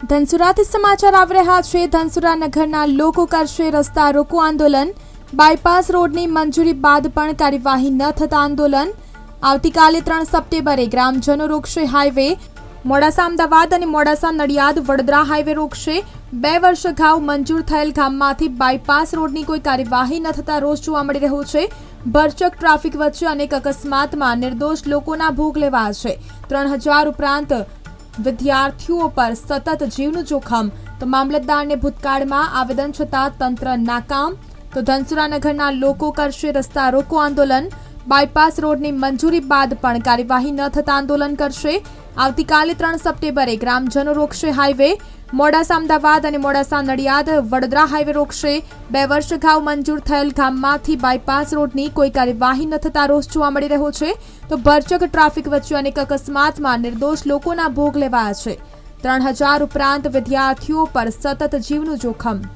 ધનસુરાથી સમાચાર આવી રહ્યા છે. ધનસુરા નગરના લોકો કરશે રસ્તા રોકો આંદોલન. બાયપાસ રોડની મંજૂરી બાદ પણ કાર્યવાહી ન થતા આંદોલન. આવતીકાલે ત્રણ સપ્ટેમ્બરે ગ્રામજનો રોકશે હાઈવે. મોડાસા અમદાવાદ અને મોડાસા નડિયાદ વડોદરા હાઈવે રોકશે. બે વર્ષ અગાઉ મંજૂર થયેલ ગામમાંથી બાયપાસ રોડની કોઈ કાર્યવાહી ન થતા રોષ જોવા મળી રહ્યો છે. ભરચક ટ્રાફિક વચ્ચે અનેક અકસ્માતમાં નિર્દોષ લોકોના ભોગ લેવા છે. ત્રણ હજાર ઉપરાંત વિદ્યાર્થીઓ પર સતત જીવનું જોખમ. તો મામલતદારને ભૂતકાળમાં આવેદન છતાં તંત્ર નાકામ. તો ધનસુરા નગરના લોકો કરશે રસ્તા રોકો આંદોલન. બાયપાસ રોડની મંજૂરી બાદ પણ કાર્યવાહી ન થતા આંદોલન કરશે. આવતીકાલે ત્રણ સપ્ટેમ્બરે ગ્રામજનો રોકશે હાઈવે. મોડાસા અમદાવાદ અને મોડાસા નડિયાદ, વડોદરા હાઈવે રોકશે. બે વર્ષ અગાઉ મંજૂર થયેલ ગામમાંથી બાયપાસ રોડની કોઈ કાર્યવાહી ન થતા રોષ જોવા મળી રહ્યો છે. તો ભરચક ટ્રાફિક વચ્ચે અનેક અકસ્માતમાં નિર્દોષ લોકોના ભોગ લેવાયા છે. ત્રણ હજાર ઉપરાંત વિદ્યાર્થીઓ પર સતત જીવનું જોખમ.